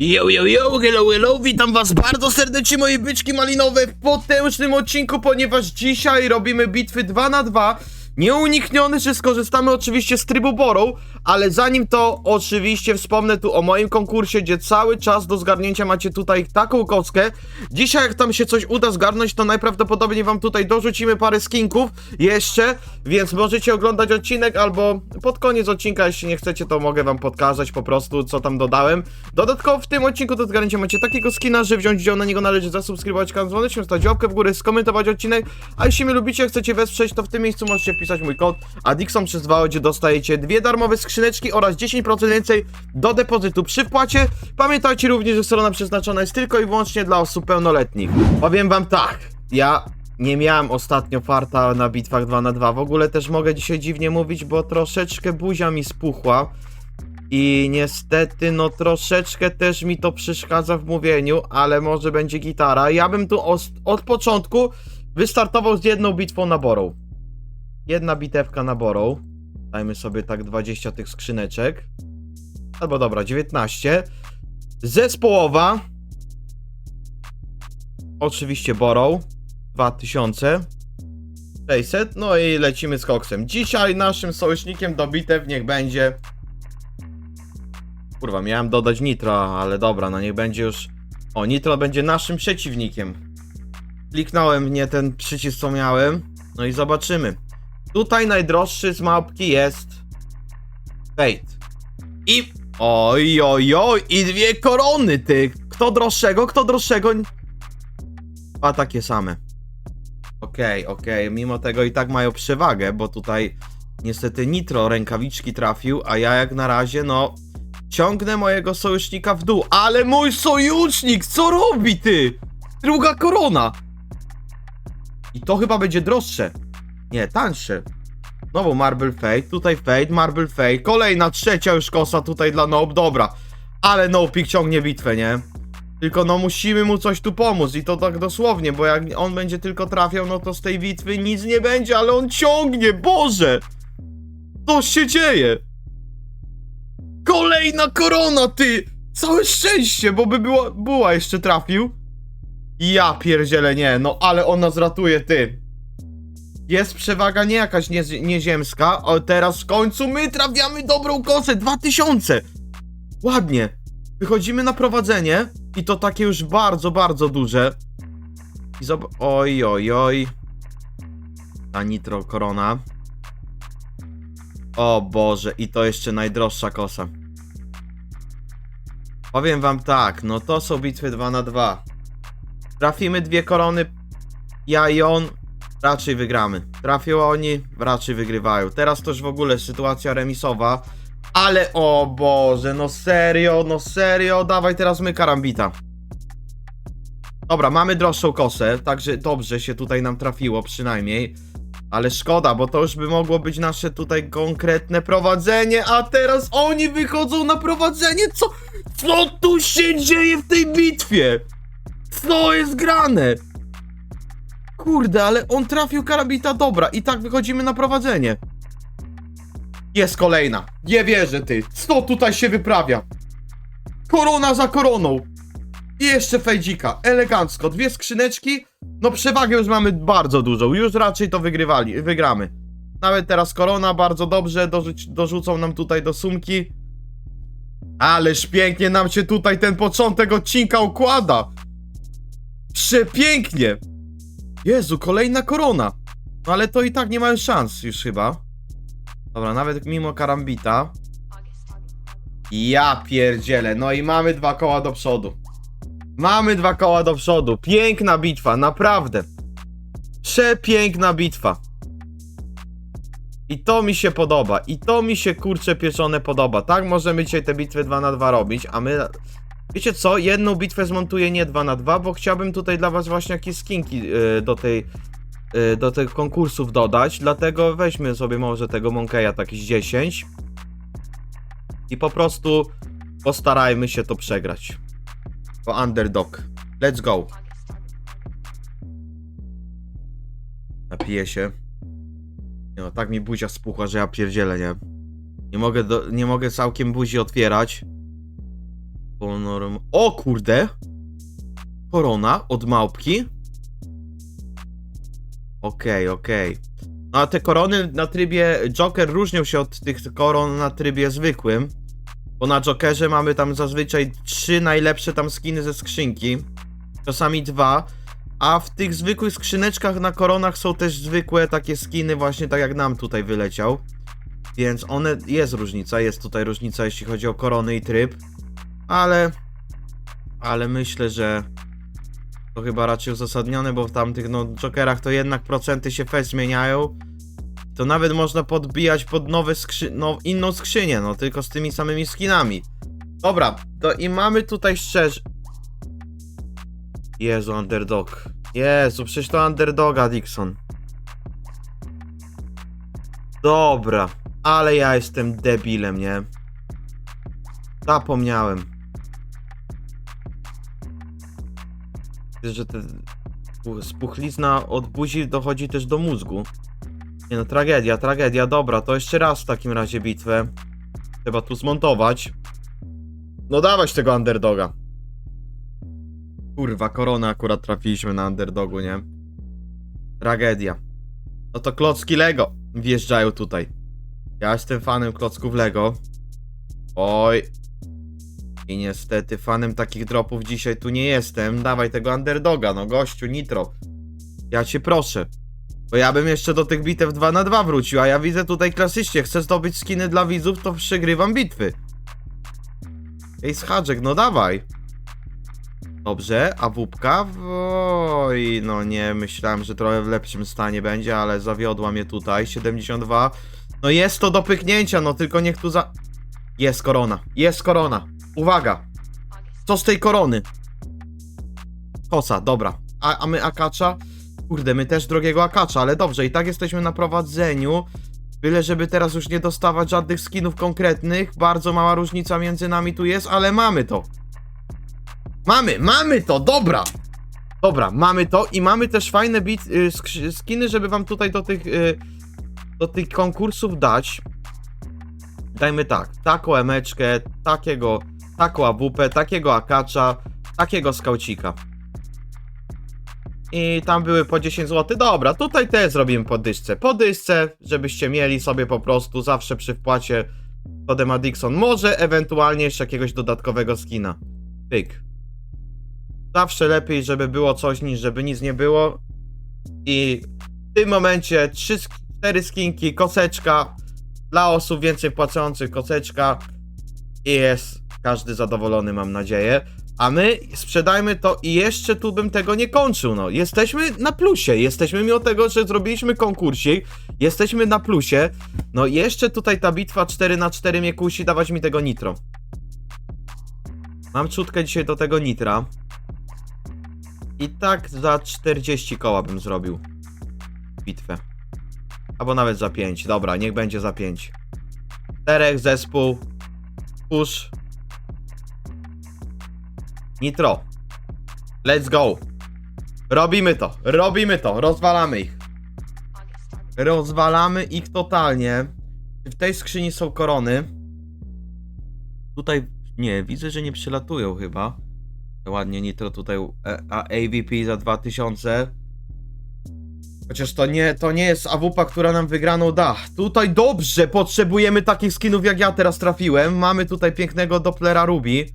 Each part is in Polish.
Yo, yo, yo, hello, hello, witam was bardzo serdecznie moje byczki malinowe w potężnym odcinku, ponieważ dzisiaj robimy bitwy 2 na 2 Nieuniknione, że skorzystamy oczywiście z trybu Borrow, ale zanim to oczywiście wspomnę tu o moim konkursie, gdzie cały czas do zgarnięcia macie tutaj taką kostkę. Dzisiaj jak tam się coś uda zgarnąć, to najprawdopodobniej wam tutaj dorzucimy parę skinków jeszcze, więc możecie oglądać odcinek albo pod koniec odcinka, jeśli nie chcecie, to mogę wam podkazać po prostu, co tam dodałem. Dodatkowo w tym odcinku do zgarnięcia macie takiego skina, że wziąć udział na niego należy zasubskrybować kanał dzwoneczkiem, stać łapkę w górę, skomentować odcinek, a jeśli mnie lubicie, chcecie wesprzeć, to w tym miejscu możecie wpisać mój kod Adixon przez 2 gdzie dostajecie dwie darmowe skrzyneczki oraz 10% więcej do depozytu przy wpłacie. Pamiętajcie również, że strona przeznaczona jest tylko i wyłącznie dla osób pełnoletnich. Powiem wam tak, ja nie miałem ostatnio farta na bitwach 2 na 2 W ogóle też mogę dzisiaj dziwnie mówić, bo troszeczkę buzia mi spuchła. I niestety, no troszeczkę też mi to przeszkadza w mówieniu, ale może będzie gitara. Ja bym tu od początku wystartował z jedną bitwą na Borrow. Jedna bitewka na Borrow. Dajmy sobie tak 20 tych skrzyneczek. Albo dobra, 19. Zespołowa. Oczywiście Borrow. 2000. 600. No i lecimy z koksem. Dzisiaj naszym sojusznikiem do bitew niech będzie... Kurwa, miałem dodać Nitro, ale dobra, no niech będzie już... O, Nitro będzie naszym przeciwnikiem. Kliknąłem nie ten przycisk, co miałem. No i zobaczymy. Tutaj najdroższy z mapki jest... Fate. I... Oj, oj, oj, i dwie korony, ty! Kto droższego, kto droższego? A takie same. Okej, okej, mimo tego i tak mają przewagę, bo tutaj niestety Nitro rękawiczki trafił, a ja jak na razie, no, ciągnę mojego sojusznika w dół. Ale mój sojusznik, co robi ty? Druga korona. I to chyba będzie droższe. Nie, tańsze. Znowu Marble Fate, tutaj Fate, Marble Fate, kolejna trzecia już kosa tutaj dla Nope, dobra. Ale Nope'ik ciągnie bitwę, nie? Tylko no musimy mu coś tu pomóc i to tak dosłownie, bo jak on będzie tylko trafiał, no to z tej bitwy nic nie będzie, ale on ciągnie, Boże! Co się dzieje? Kolejna korona, ty! Całe szczęście, bo by była, była jeszcze trafił. Ja pierdzielę, nie, no ale on nas ratuje, ty. Jest przewaga nie jakaś nie, nieziemska, o teraz w końcu my trafiamy dobrą kosę, 2000! Ładnie. Wychodzimy na prowadzenie i to takie już bardzo, bardzo duże. I zob... Oj, oj, oj. Ta nitro korona. O Boże, i to jeszcze najdroższa kosa. Powiem wam tak, no to są bitwy 2 na 2 Trafimy dwie korony, ja i on, raczej wygramy. Trafią oni, raczej wygrywają. Teraz to już w ogóle sytuacja remisowa. Ale o Boże, no serio, no serio, dawaj teraz my karambita. Dobra, mamy droższą kosę, także dobrze się tutaj nam trafiło przynajmniej. Ale szkoda, bo to już by mogło być nasze tutaj konkretne prowadzenie, a teraz oni wychodzą na prowadzenie. Co, co tu się dzieje w tej bitwie? Co jest grane? Kurde, ale on trafił karabita dobra i tak wychodzimy na prowadzenie. Jest kolejna. Nie wierzę ty. Co tutaj się wyprawia? Korona za koroną. I jeszcze fejdzika. Elegancko. Dwie skrzyneczki. No przewagę już mamy bardzo dużą. Już raczej to wygrywali, wygramy. Nawet teraz korona bardzo dobrze. Dorzuc dorzucą nam tutaj do sumki. Ależ pięknie nam się tutaj ten początek odcinka układa. Przepięknie. Jezu, kolejna korona. No ale to i tak nie mają szans już chyba. Dobra, nawet mimo karambita. Ja pierdzielę. No i mamy dwa koła do przodu. Mamy dwa koła do przodu. Piękna bitwa, naprawdę. Przepiękna bitwa. I to mi się podoba. I to mi się kurcze pieczone podoba. Tak możemy dzisiaj te bitwy 2 na 2 robić, a my... Wiecie co? Jedną bitwę zmontuję nie 2 na 2 bo chciałbym tutaj dla was właśnie jakieś skinki yy, do tej y, do tych konkursów dodać, dlatego weźmy sobie może tego Monkeya takich 10 i po prostu postarajmy się to przegrać. Po underdog. Let's go. Napiję się. No, tak mi buzia spuchła, że ja pierdzielę, nie? Nie mogę, do, nie mogę całkiem buzi otwierać. O kurde! Korona od małpki. Okej, okej. No a te korony na trybie Joker różnią się od tych koron na trybie zwykłym. Bo na Jokerze mamy tam zazwyczaj trzy najlepsze tam skiny ze skrzynki. Czasami dwa. A w tych zwykłych skrzyneczkach na koronach są też zwykłe takie skiny właśnie tak jak nam tutaj wyleciał. Więc one, jest różnica, jest tutaj różnica jeśli chodzi o korony i tryb. Ale, ale myślę, że to chyba raczej uzasadnione, bo w tamtych no Jokerach to jednak procenty się fest zmieniają. To nawet można podbijać pod nowe skrzy... no inną skrzynię, no tylko z tymi samymi skinami. Dobra, to i mamy tutaj szczerze... Jezu, underdog. Jezu, przecież to underdoga, Dixon. Dobra, ale ja jestem debilem, nie? Zapomniałem. Że te pu- spuchlizna od buzi dochodzi też do mózgu. Nie no, tragedia, tragedia. Dobra, to jeszcze raz w takim razie bitwę. Trzeba tu zmontować. No dawać tego underdoga. Kurwa, korona akurat trafiliśmy na underdogu, nie? Tragedia. No to klocki Lego wjeżdżają tutaj. Ja jestem fanem klocków Lego. Oj. I niestety fanem takich dropów dzisiaj tu nie jestem. Dawaj tego underdoga, no gościu, nitro. Ja cię proszę. Bo ja bym jeszcze do tych bitew 2 na 2 wrócił, a ja widzę tutaj klasycznie. Chcę zdobyć skiny dla widzów, to przegrywam bitwy. Ej, schaczek, no dawaj. Dobrze, a wupka? Oj, no nie, myślałem, że trochę w lepszym stanie będzie, ale zawiodła mnie tutaj. 72. No jest to do pyknięcia, no tylko niech tu za... Jest korona, jest korona. Uwaga. Co z tej korony? Kosa, dobra. A, a my akacza? Kurde, my też drogiego akacza, ale dobrze, i tak jesteśmy na prowadzeniu. Byle, żeby teraz już nie dostawać żadnych skinów konkretnych. Bardzo mała różnica między nami tu jest, ale mamy to. Mamy, mamy to, dobra. Dobra, mamy to i mamy też fajne bit, y, skiny, żeby wam tutaj do tych, y, do tych konkursów dać. Dajmy tak, taką emeczkę, takiego, taką awupę, takiego akacza, takiego skaucika. I tam były po 10 zł. Dobra, tutaj też zrobimy po dyszce. Po dyszce, żebyście mieli sobie po prostu zawsze przy wpłacie kodem Adixon. Może ewentualnie jeszcze jakiegoś dodatkowego skina. Pyk. Zawsze lepiej, żeby było coś niż żeby nic nie było. I w tym momencie 3, 4 skinki, koseczka. Dla osób więcej płacących koseczka. I jest każdy zadowolony, mam nadzieję. A my sprzedajmy to i jeszcze tu bym tego nie kończył, no. Jesteśmy na plusie, jesteśmy mimo tego, że zrobiliśmy konkursik, jesteśmy na plusie. No jeszcze tutaj ta bitwa 4 na 4 mnie kusi dawać mi tego nitro. Mam czutkę dzisiaj do tego nitra. I tak za 40 koła bym zrobił bitwę. Albo nawet za 5. Dobra, niech będzie za 5. Czterech zespół. Push. Nitro. Let's go. Robimy to, robimy to, rozwalamy ich. Rozwalamy ich totalnie. W tej skrzyni są korony. Tutaj, nie, widzę, że nie przylatują chyba. Ładnie Nitro tutaj, e, a AVP za 2000. Chociaż to nie, to nie jest AWP, która nam wygraną da. Tutaj dobrze, potrzebujemy takich skinów jak ja teraz trafiłem. Mamy tutaj pięknego Dopplera Ruby.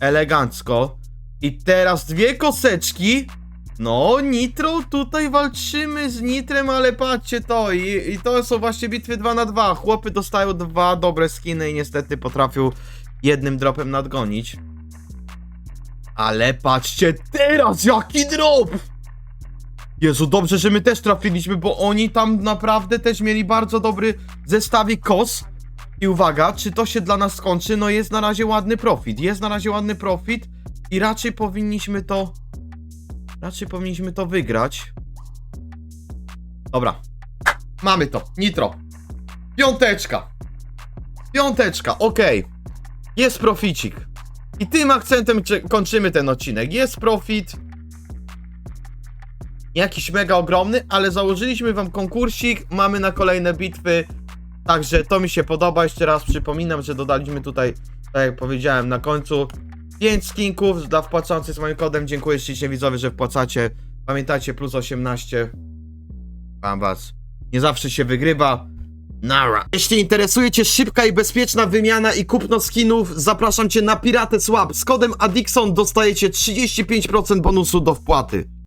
Elegancko. I teraz dwie koseczki. No, Nitro, tutaj walczymy z Nitrem, ale patrzcie to. I, I to są właśnie bitwy 2 na 2. Chłopy dostają dwa dobre skiny i niestety potrafią jednym dropem nadgonić. Ale patrzcie teraz, jaki drop! Jezu, dobrze, że my też trafiliśmy, bo oni tam naprawdę też mieli bardzo dobry zestawik kos. I uwaga, czy to się dla nas skończy? No jest na razie ładny profit, jest na razie ładny profit i raczej powinniśmy to... Raczej powinniśmy to wygrać. Dobra, mamy to, nitro. Piąteczka. Piąteczka, okej. Jest proficik. I tym akcentem kończymy ten odcinek. Jest profit. Jakiś mega ogromny, ale założyliśmy wam konkursik. Mamy na kolejne bitwy. Także to mi się podoba. Jeszcze raz przypominam, że dodaliśmy tutaj, tak jak powiedziałem na końcu, 5 skinków dla wpłacających z moim kodem. Dziękuję ślicznie widzowie, że wpłacacie. Pamiętajcie, plus 18. Mam was. Nie zawsze się wygrywa. Nara. Jeśli interesuje Cię szybka i bezpieczna wymiana i kupno skinów, zapraszam Cię na Pirates Swap. Z kodem Adixon dostajecie 35% bonusu do wpłaty.